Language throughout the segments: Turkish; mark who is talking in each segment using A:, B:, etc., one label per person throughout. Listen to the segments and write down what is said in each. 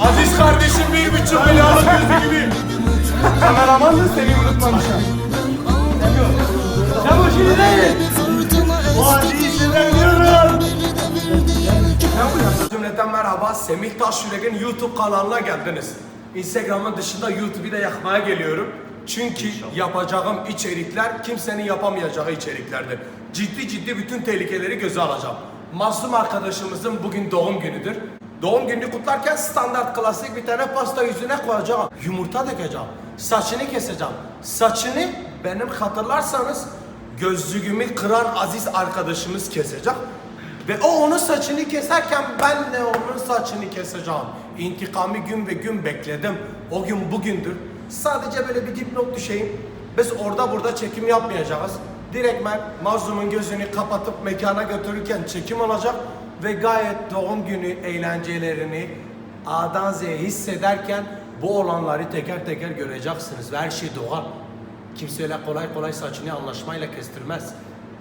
A: Aziz kardeşim bir buçuk milyarlık yüzü gibi. Kameraman da seni unutmamışım.
B: Ya bu şimdi değil.
A: O Aziz seviyorum. Cümleten merhaba. Semih Taşyürek'in YouTube kanalına geldiniz. Instagram'ın dışında YouTube'u da yakmaya geliyorum. Çünkü yapacağım içerikler kimsenin yapamayacağı içeriklerdir. Ciddi ciddi bütün tehlikeleri göze alacağım. Masum arkadaşımızın bugün doğum günüdür. Doğum gününü kutlarken standart klasik bir tane pasta yüzüne koyacağım. Yumurta dökeceğim. Saçını keseceğim. Saçını benim hatırlarsanız gözlüğümü kıran aziz arkadaşımız kesecek. Ve o onun saçını keserken ben de onun saçını keseceğim. İntikamı gün ve gün bekledim. O gün bugündür. Sadece böyle bir dipnot düşeyim. Biz orada burada çekim yapmayacağız. Direktmen mazlumun gözünü kapatıp mekana götürürken çekim olacak. Ve gayet doğum günü eğlencelerini A'dan Z'ye hissederken bu olanları teker teker göreceksiniz. Ve her şey doğal. Kimse öyle kolay kolay saçını anlaşmayla kestirmez.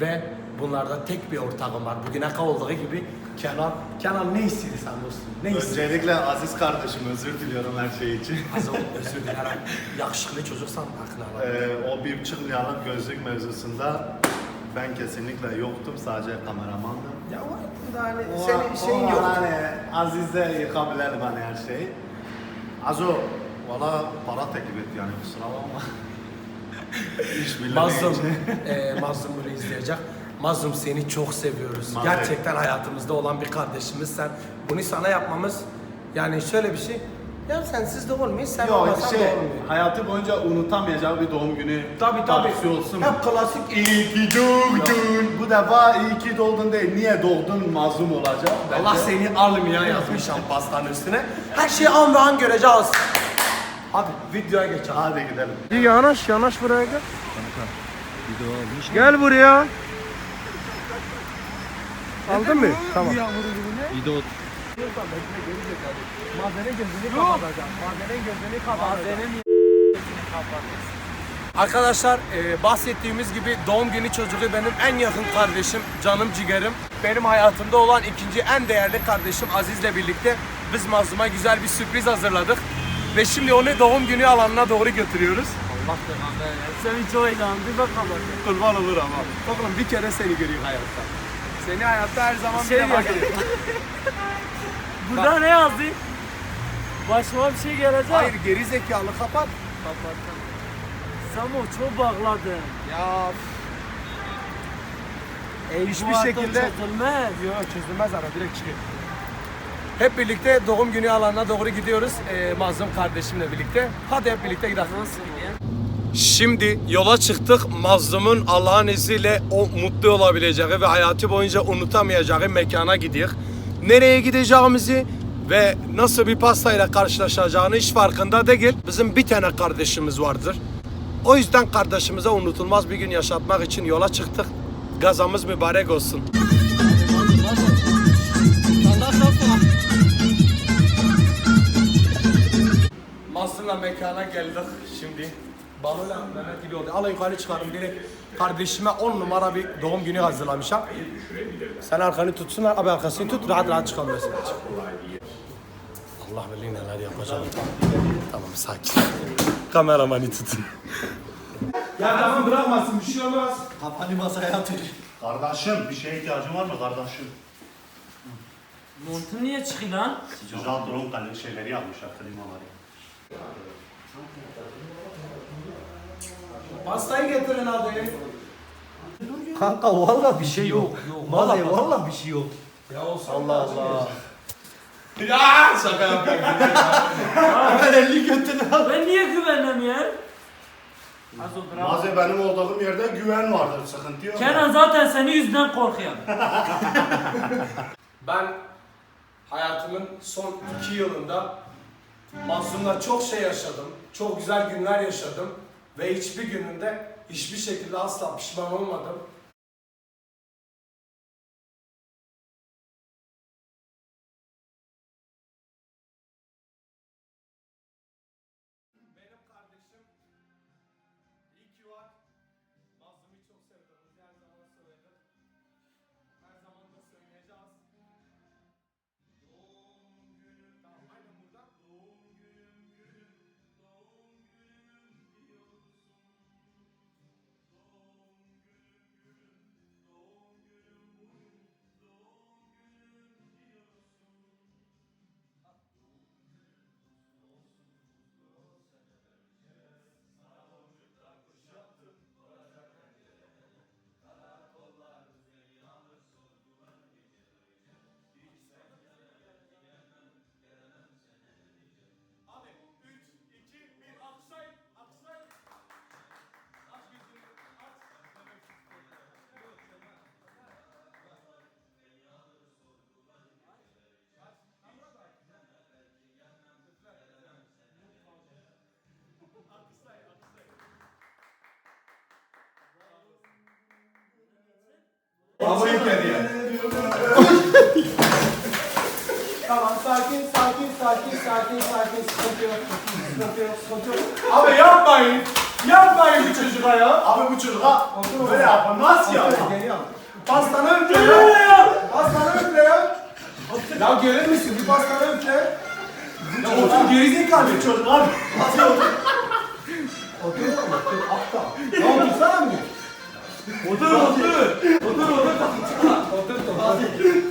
A: Ve bunlarda tek bir ortağım var. Bugüne kadar olduğu gibi Kenan. Kenan ne istiyorsun dostum? Ne istiyorsun?
C: Öncelikle Aziz kardeşim özür diliyorum her şey için.
A: Az ol, özür dilerim. Yakışıklı çocuksan aklına var.
C: Ee, o bir milyarlık gözlük mevzusunda ben kesinlikle yoktum. Sadece kameramandım.
A: Ya var bunda hani
C: O-
A: senin şeyin
C: o
A: yok.
C: Hani Aziz'de yıkabilirim hani her şeyi. Azo valla para teklif etti yani kusura bakma. İş bilmem
A: Mazlum, e, Mazlum bunu izleyecek. Mazlum seni çok seviyoruz.
C: Mazlum.
A: Gerçekten hayatımızda olan bir kardeşimiz sen. Bunu sana yapmamız yani şöyle bir şey. Ya sensiz de olmuyor, sen
C: Yok
A: olmasan
C: şey
A: da olmuyor.
C: hayatı boyunca unutamayacağı bir doğum günü
A: Tabii tabii.
C: partisi olsun.
A: Hep klasik
C: İyi ki doğdun. Bu defa iyi ki doğdun değil. Niye doğdun mazlum olacak.
A: Allah
C: Bence-
A: seni almıyor yazmışım pastanın üstüne. Her şeyi an ve an göreceğiz. Hadi videoya geçelim.
C: Hadi gidelim.
A: Bir yanaş yanaş buraya gel. Gel buraya. Aldın mı? Tamam. Madenin gözünü kapatacağım. Madenin gözünü kapatacağım. Arkadaşlar e, bahsettiğimiz gibi doğum günü çocuğu benim en yakın kardeşim, canım ciğerim. Benim hayatımda olan ikinci en değerli kardeşim Aziz'le birlikte biz Mazlum'a güzel bir sürpriz hazırladık. Ve şimdi onu doğum günü alanına doğru götürüyoruz.
B: Allah ya. Seni çok eğlendim. bakalım.
A: Kurban olur ama. Oğlum bir kere seni göreyim hayatta. Seni hayatta her zaman
B: Şey
A: bir defa.
B: Burada ne yazdı? Başıma bir şey gelecek.
A: Hayır geri zekalı kapat.
B: Samo çok bağladın.
A: Ya
B: Ey
A: Hiçbir
B: bu artık
A: şekilde-
B: çözülmez.
A: Yok çözülmez ara direkt çıkıyor. Hep birlikte doğum günü alanına doğru gidiyoruz. Ee, Mazlum kardeşimle birlikte. Hadi hep birlikte gidelim.
B: Nasıl ya?
A: Şimdi yola çıktık. Mazlum'un Allah'ın izniyle o mutlu olabileceği ve hayatı boyunca unutamayacağı mekana gidiyor. Nereye gideceğimizi ve nasıl bir pastayla karşılaşacağını hiç farkında değil. Bizim bir tane kardeşimiz vardır. O yüzden kardeşimize unutulmaz bir gün yaşatmak için yola çıktık. Gazamız mübarek olsun. Mazlum'la mekana geldik şimdi. Balıyla Mehmet gibi oldu. Alın yukarı çıkarım direkt. Kardeşime 10 numara bir doğum günü hazırlamışım. Sen arkanı tutsunlar, abi arkasını tut, rahat rahat çıkamıyorsun. Allah bilir neler yapacağım. Tamam sakin. Kameramanı tutun. Ya tamam bırakmasın, bir şey olmaz.
C: Kafanı masaya atıyor. Kardeşim bir şeye ihtiyacın var mı kardeşim?
B: Montun niye çıkıyor lan?
C: Güzel drone kalem şeyleri yapmışlar klimaları.
A: Pastayı getirin abi.
D: Kanka valla bir şey yok.
B: yok,
D: Vallahi valla bir şey yok.
A: Ya olsun. Allah Allah. Ya şaka yapıyorum.
D: Hemen elini götüne al.
B: Ben niye güvenmem ya? Az o bravo.
C: Maze benim olduğum yerde güven vardır sıkıntı yok.
B: Kenan zaten senin yüzünden korkuyor.
A: Ben hayatımın son iki yılında Mazlum'la çok şey yaşadım. Çok güzel günler yaşadım. Ve hiçbir gününde hiçbir şekilde asla pişman olmadım. Geriye. tamam sakin sakin sakin sakin sakin sıkıntı yok. Sıkıntı yok sıkıntı yok. Abi yapmayın. Yapmayın bu çocuğa ya.
C: Abi bu çocuğa böyle yapılmaz ya.
A: Pastanı öple ya. Pastanı öple ya. Ya gelir misin? Bir pastanı öple. Ya otur gerizekalı.
C: Çocuk abi.
A: Otur otur aptal. Ya otursana mı? Otur otur. Otur otur. Otur otur.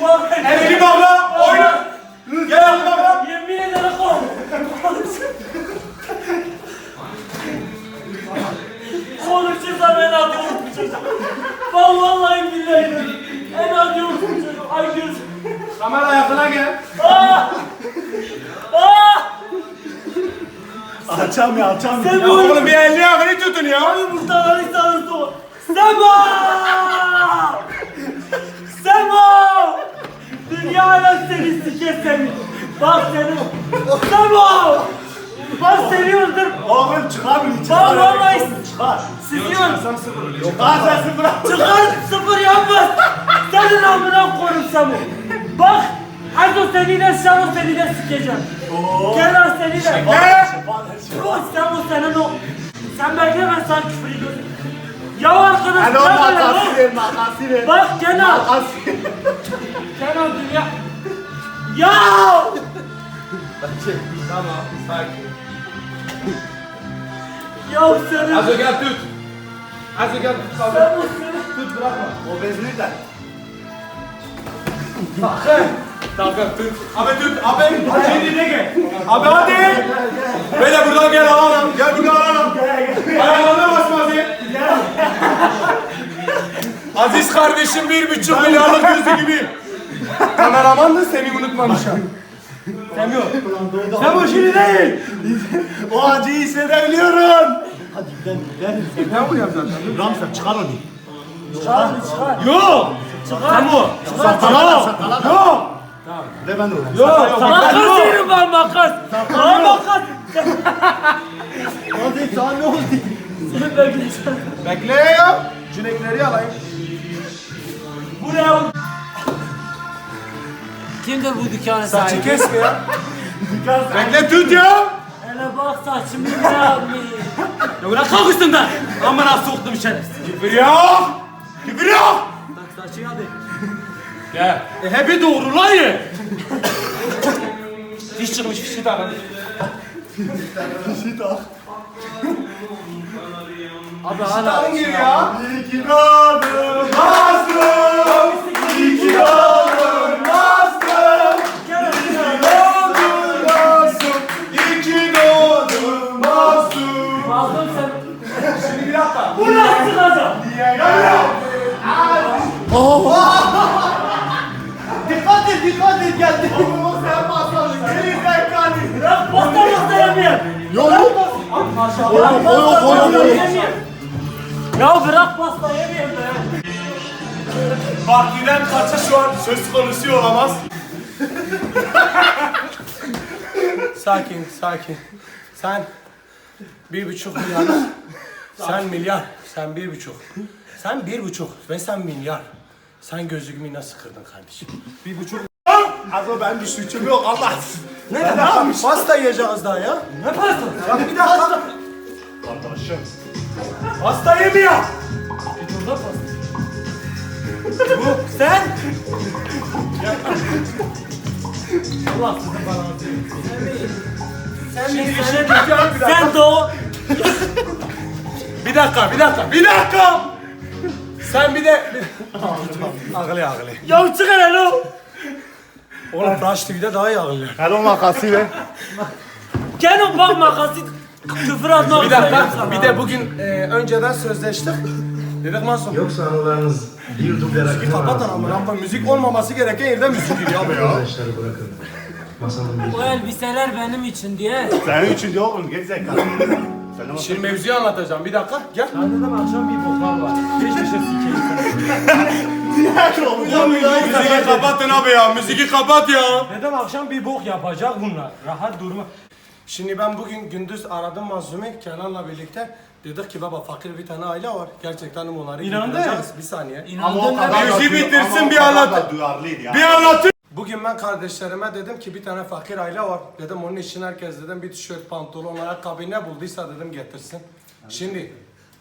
B: Vallahi
A: Elini baba oyna.
C: Açamıyor.
B: Sen
A: Ya oğlum bir elini ayağını tutun ya.
B: yumurtaları sağırsa o. Sema! Sema! Dünya alem seni siker seni. Bak seni. Sema! Bak seni öldür.
C: Oğlum çıkamıyor.
B: Bak vallahi
C: Çıkar.
B: sikiyorum.
C: Çıkar sesi bırak.
B: Çıkar sıfır yapmaz. Senin amına koyayım Semo. Bak. Erdo seni de Şaro seni de sikeceğim. Kenan seni de.
A: Ne?
B: Bak Semo senin o. Sen bekle ben sana küfür ediyorum. Ya arkadaş
C: Hani
B: ne
C: o
B: böyle
C: makası
B: lan?
C: ver makası ver.
B: Bak Kenan.
C: Makası.
B: Kenan dünya. Ya!
A: Tamam sakin.
B: Ya senin.
A: Az gel tut. Az gel tut.
B: Semo seni.
A: Tut bırakma.
C: O bezini de.
A: Sakın. Sakın tut. Abi tut. Abi. Şimdi ne gel? Abi hadi. Böyle buradan gel alalım. Gel buradan alalım. Ayağına basma hadi. Aziz kardeşim bir buçuk milyarlık gözü gibi. Kameraman da seni unutmamışım. Semiyor. Semiyor şimdi değil.
C: O acıyı hissedebiliyorum.
A: Ne vuruyorum zaten?
C: Ramsar çıkar onu.
B: Çıkar çıkar.
A: Yok.
B: Çıkar.
C: Sakala sakala.
A: Yok.
C: De ben de.
A: Yok.
B: Makas yerim ben makas. Aa makas.
C: Hadi sana ne oldu?
B: Seni bekleyeceğim.
A: Bekle ya. Cünekleri alayım.
B: Buraya Kimdir bu dükkanın
A: Saçı
B: sahibi?
A: kesme ya. Bekle tut ya.
B: Hele bak saçımı ne yapmış.
D: Ya bırak kalk üstümden. Amına soktum içeri.
A: Küfür yok. Küfür yok.
B: Bak saçı hadi.
A: Gel.
D: E hepi doğrulayın. Diş çıkmış fişi de alın.
B: Abi hala.
A: Hangi ya?
C: İki doğdun mazlum. İki doğdun mazlum. Doğdun mazlum. İki doğdun mazlum.
B: Mazlum sen.
A: Şimdi bir dakika.
B: Bu nasıl çıkacak?
C: Dikkat
B: Bırak pasta pasta yemeyeyim. Ya bırak pasta yemeyeyim be.
A: Partiden kaça şu an söz konusu olamaz. sakin, sakin. Sen bir buçuk milyar. sen milyar. Sen bir buçuk. Sen bir buçuk ve sen milyar. Sen gözlüğümü nasıl kırdın kardeşim? Bir buçuk.
C: Azo ben bir suçum yok Allah.
A: Ne, ne yapmış? Pasta yiyeceğiz daha ya.
B: Ne pasta?
A: Ya bir dakika.
C: Arkadaşım.
A: Pasta yemiyor.
B: Burada pasta. Bu sen? Allah sizin balansı. Sen
A: Şimdi
B: bir sen,
A: gidiyorum bir dakika.
B: sen doğu.
A: Bir dakika, bir dakika, bir dakika. Sen bir de... ağlı ağlı.
B: Ya çık hele lo.
A: Oğlum Rush TV'de daha iyi ağlıyor.
C: Hello makası ver.
B: Kenan bak makası küfür atma.
A: Bir dakika, bir de bugün e, önceden sözleştik. Dedik Mansur.
E: Yoksa anılarınız YouTube'da
A: Müziği kapatın ama rampa müzik olmaması gereken yerde müzik giriyor abi ya.
E: Arkadaşları bırakın. Masanın bir
B: Bu elbiseler benim için diye.
C: Senin için de oğlum geri zekalı. Sen o
A: Şimdi mevzuyu anlatacağım. Bir dakika, gel.
D: Ben dedim akşam bir boklar var. Peşe sikeyim
A: Müziği kapatın abi ya, müziği kapat ya.
D: Dedim akşam bir bok yapacak bunlar. Rahat durma.
A: Şimdi ben bugün gündüz aradım Mazlum'u Kenan'la birlikte. Dedik ki baba fakir bir tane aile var. Gerçekten onları
D: İnandı.
A: güldüreceğiz. Bir saniye.
C: Kadar da
A: Mevzi
C: duy-
A: bitirsin, bir
C: kadar
A: anlat-
C: duyarlıydı ya.
A: Bir anlatayım. Bugün ben kardeşlerime dedim ki bir tane fakir aile var. Dedim onun için herkes dedim bir tişört, pantolon, ayakkabı ne bulduysa dedim getirsin. Şimdi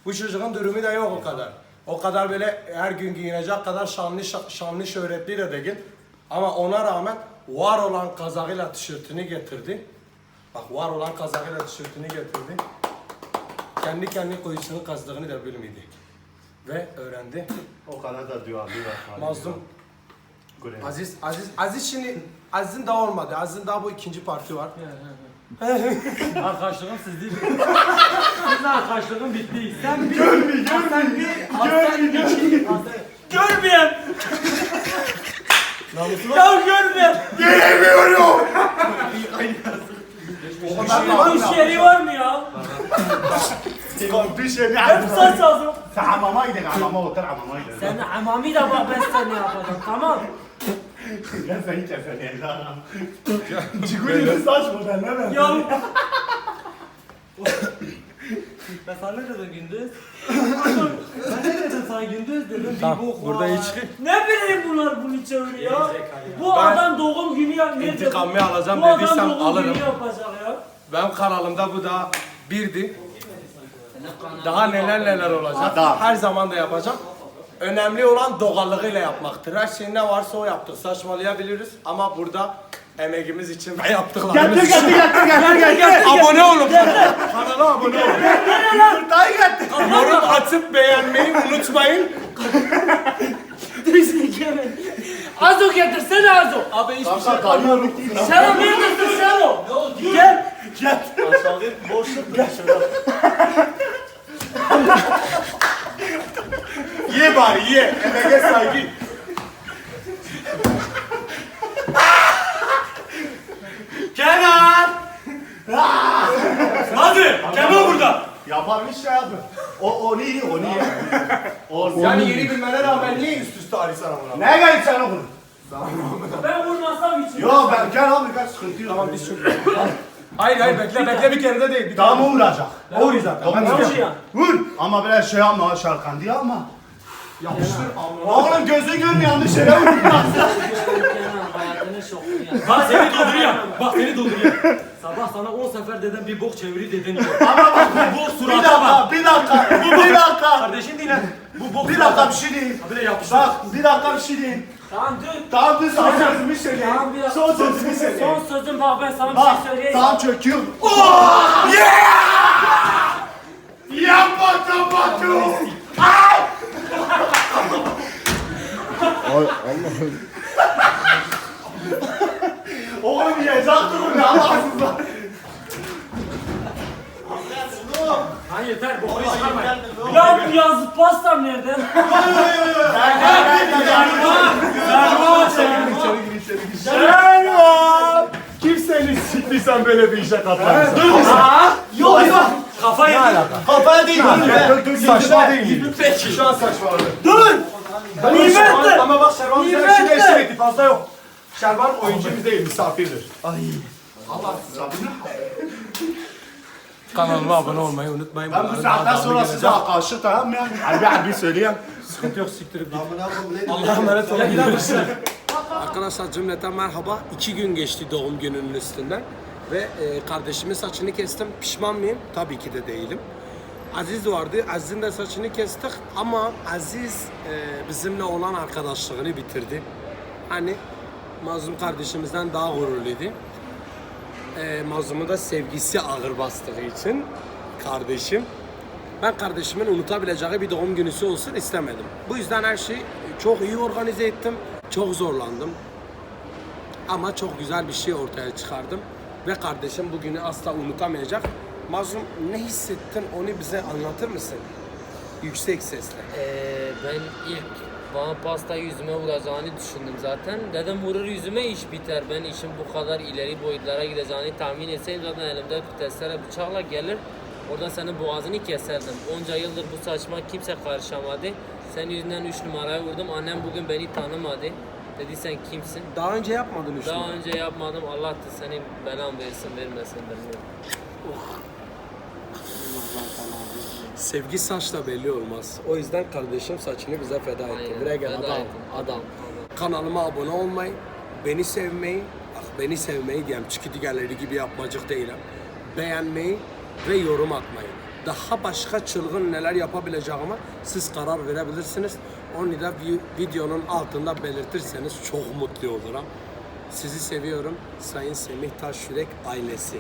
A: bu çocuğun durumu da yok o kadar. O kadar böyle her gün giyinecek kadar şanlı şa- şanlı şöhretli de değil. Ama ona rağmen var olan kazağıyla tişörtünü getirdi. Bak var olan kazağıyla tişörtünü getirdi. Kendi kendi koyusunun kazdığını da bilmedi. Ve öğrendi.
C: O kadar da duyarlıydı.
A: Mazlum
C: Görelim.
A: Aziz, Aziz, Aziz şimdi Aziz'in daha olmadı. Aziz'in daha bu ikinci parti var.
B: Arkadaşlığım siz değil. Sizin arkadaşlığım bitti. Sen bir... Görmüyor, Sen bir... Görmüyor, Görmeyen! ya görmeyen!
A: Göremiyorum.
B: Bu iş yeri var mı ya?
C: Bir şey ne
B: Hep saç lazım.
C: Sen hamama gidelim, hamama otur, hamama gidelim.
B: Sen hamami de bak ben seni yapacağım tamam.
C: Ben seni keselim. Ciguli saç model ne ben?
B: Ya... ben sana ne dedim gündüz? ben ne dedim sana gündüz dedim bir bok
A: burada
B: var.
A: iyi çıkıyor.
B: Ne bileyim bunlar bunu çeviriyor ya. Bu
A: Ben
B: adam doğum günü ne
A: intikamı alacağım
B: Bu adam
A: dediysem
B: doğum
A: alırım.
B: günü yapacak ya.
A: Benim kanalımda bu da birdi. Daha neler neler olacak.
C: Adam.
A: Her zaman da yapacağım. Önemli olan doğallığıyla yapmaktır. Her şey ne varsa o yaptık. Saçmalayabiliriz ama burada emeğimiz için ve yaptıklarımız
C: Getir,
A: için.
C: getir, getir, getir, getir.
A: Abone olun. Kanala abone olun.
C: Yumurtayı getir.
A: Yorum atıp beğenmeyi unutmayın.
B: Azo getirsene Azo.
A: Abi hiçbir şey
C: Kanka kalıyor.
B: Şero neredesin Şero? Gel.
C: Aşağıya boşluk gel şurada.
A: Ye bari ye. Emeğe saygı.
D: Kenan! Hadi! Kenan burada!
C: Yapar bir şey yapın. O, o iyi, o iyi. O,
A: Yani yeni bilmene rağmen niye üst üste arıyorsun amına?
C: Ne geldi sen oğlum?
B: Ben vurmasam için.
C: Yo ben gel abi gel sıkıntı yok.
A: Tamam biz çünkü. Hayır hayır bekle bekle bir kere de değil. Bir tane.
C: o vuracak.
A: Vuruyor zaten. Ben?
C: Vur. Ama böyle şey yapma şarkan diye ama.
A: Yapıştır amına.
C: Oğlum gözü görmüyor yanlış yere vur.
B: Kenan hayatını şoklu ya.
D: Bak seni dolduruyor. Bak seni dolduruyor. Sabah sana 10 sefer dedim bir bok çeviri dedin.
C: Ama bak
D: Bu
C: bir
D: surata bak.
C: dakika, bir dakika, bir dakika.
D: Kardeşin dinle. Bu bok
C: Bir dakika bir şey diyeyim.
D: Bir de yapıştır.
C: Bak bir dakika bir şey diyeyim.
B: Tamam dur.
C: Tamam dur son sözümü söyleyeyim.
B: Tamam bir dakika.
C: Son sözümü
B: Son
C: söyleyeyim.
B: sözüm bak ben sana bir şey söyleyeyim.
C: tam çöküyor. Yapma kapatıyor. Oğlum yiyecektim bunu Allah'ınızla.
D: Ha yeter boku çıkarmayın.
B: Ya bu yazı pastam nerede?
C: Selman! Kimsenin siktiysen böyle bir işe katlanırsın.
B: Yok yok.
D: Kafa yedi.
C: Kafaya değil. Saçma değil.
A: Şu an saçmaladı.
B: Dur. Nimet de.
A: Ama bak Şervan bize şimdi eşlik etti fazla yok. Şervan oyuncumuz değil misafirdir. Kanalıma abone olmayı unutmayın.
C: Ben bu saatten sonra size karşı tamam mı? Yani harbi harbi söyleyeyim.
A: Sıkıntı yok siktirip git. Allah'a emanet olun. Arkadaşlar cümleten merhaba. İki gün geçti doğum gününün üstünden. Ve e, kardeşimin saçını kestim. Pişman mıyım? Tabii ki de değilim. Aziz vardı. Aziz'in de saçını kestik ama Aziz e, bizimle olan arkadaşlığını bitirdi. Hani Mazlum kardeşimizden daha gururluydu. E, Mazlum'un da sevgisi ağır bastığı için kardeşim ben kardeşimin unutabileceği bir doğum günüsü olsun istemedim. Bu yüzden her şeyi çok iyi organize ettim. Çok zorlandım. Ama çok güzel bir şey ortaya çıkardım. Ve kardeşim bugünü asla unutamayacak. Mazlum ne hissettin onu bize anlatır mısın? Yüksek sesle.
F: Ee, ben ilk bana pasta yüzüme vuracağını düşündüm zaten. Dedim vurur yüzüme iş biter. Ben işin bu kadar ileri boyutlara gideceğini tahmin etseydim zaten elimde bir testere bıçakla gelir. Orada senin boğazını keserdim. Onca yıldır bu saçma kimse karışamadı. Senin yüzünden 3 numaraya vurdum. Annem bugün beni tanımadı. Dedi sen kimsin?
A: Daha önce yapmadın işte.
F: Daha önce yapmadım. Allah da senin belan versin vermesin bilmiyorum.
A: Sevgi saçla belli olmaz. O yüzden kardeşim saçını bize feda etti.
F: Aynen,
A: Buraya gel
F: feda
A: adam,
F: ettim. adam.
A: Kanalıma abone olmayı, beni sevmeyi, bak beni sevmeyi diyeyim çünkü diğerleri gibi yapmacık değilim. Beğenmeyi ve yorum atmayı. Daha başka çılgın neler yapabileceğime siz karar verebilirsiniz. Onu da vi- videonun altında belirtirseniz çok mutlu olurum. Sizi seviyorum Sayın Semih Taşyürek ailesi.